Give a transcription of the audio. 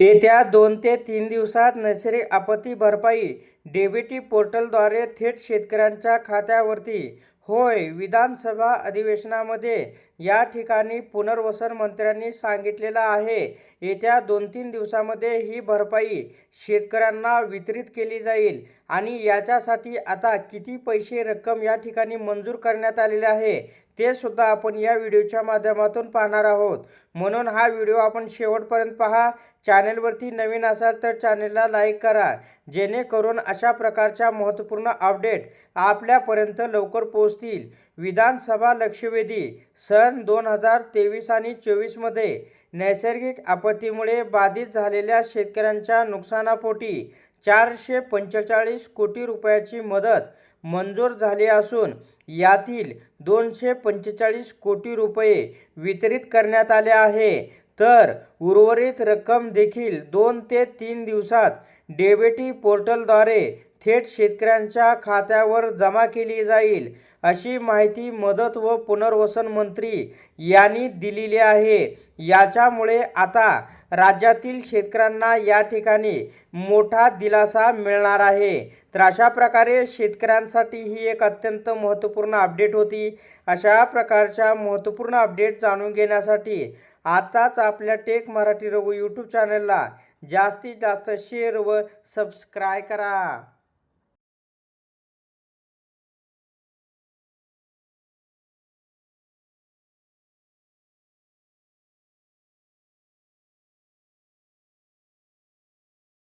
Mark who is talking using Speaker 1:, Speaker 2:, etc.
Speaker 1: येत्या दोन ते तीन दिवसात नैसर्गिक आपत्ती भरपाई डीबीटी पोर्टलद्वारे थेट शेतकऱ्यांच्या खात्यावरती. होय विधानसभा अधिवेशनामध्ये या ठिकाणी पुनर्वसन मंत्र्यांनी सांगितलेलं आहे. येत्या दोन तीन दिवसामध्ये ही भरपाई शेतकऱ्यांना वितरित केली जाईल आणि याच्यासाठी आता किती पैसे रक्कम या ठिकाणी मंजूर करण्यात आलेली आहे ते सुद्धा आपण या व्हिडिओच्या माध्यमातून पाहणार आहोत. म्हणून हा व्हिडिओ आपण शेवटपर्यंत पहा. चॅनेलवरती नवीन असाल तर चॅनेलला लाईक करा. जेणेकरून अशा प्रकारच्या महत्त्वपूर्ण अपडेट आपल्यापर्यंत लवकर पोहोचतील. विधानसभा लक्षवेधी सन दोन हजार तेवीस आणि चोवीसमध्ये नैसर्गिक आपत्तीमुळे बाधित झालेल्या शेतकऱ्यांच्या नुकसानापोटी चारशे पंचेचाळीस कोटी रुपयाची मदत मंजूर झाली असून यातील दोनशे पंचेचाळीस कोटी रुपये वितरित करण्यात आले आहे. तर उर्वरित रक्कम देखील दोन ते तीन दिवसात डेबिटी पोर्टलद्वारे थेट शेतकऱ्यांच्या खात्यावर जमा केली जाईल अशी माहिती मदत व पुनर्वसन मंत्री यांनी दिलेली आहे. याच्यामुळे आता राज्यातील शेतकऱ्यांना या ठिकाणी मोठा दिलासा मिळणार आहे. तर अशा प्रकारे शेतकऱ्यांसाठी ही एक अत्यंत महत्त्वपूर्ण अपडेट होती. अशा प्रकारच्या महत्त्वपूर्ण अपडेट जाणून घेण्यासाठी आताच आपल्या टेक मराठी रघु यूट्यूब चॅनलला जास्तीत जास्त शेअर व सबस्क्राय करा.